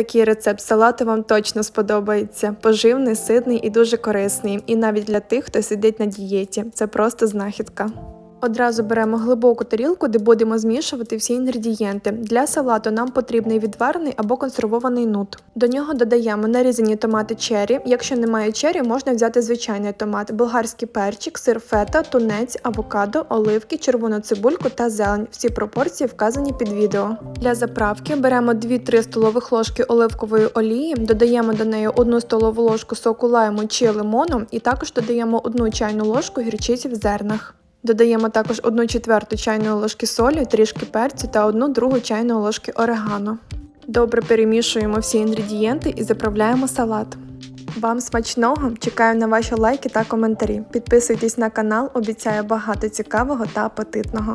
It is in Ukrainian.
Такий рецепт салату вам точно сподобається. Поживний, ситний і дуже корисний. І навіть для тих, хто сидить на дієті. Це просто знахідка. Одразу беремо глибоку тарілку, де будемо змішувати всі інгредієнти. Для салату нам потрібний відварений або консервований нут. До нього додаємо нарізані томати чері. Якщо немає чері, можна взяти звичайний томат, болгарський перчик, сир фета, тунець, авокадо, оливки, червону цибульку та зелень. Всі пропорції вказані під відео. Для заправки беремо 2-3 столових ложки оливкової олії, додаємо до неї 1 столову ложку соку лайму чи лимону і також додаємо 1 чайну ложку гірчиці в зернах. Додаємо також 1 четверту чайної ложки солі, трішки перцю та 1 другу чайної ложки орегано. Добре перемішуємо всі інгредієнти і заправляємо салат. Вам смачного! Чекаю на ваші лайки та коментарі. Підписуйтесь на канал, обіцяю багато цікавого та апетитного.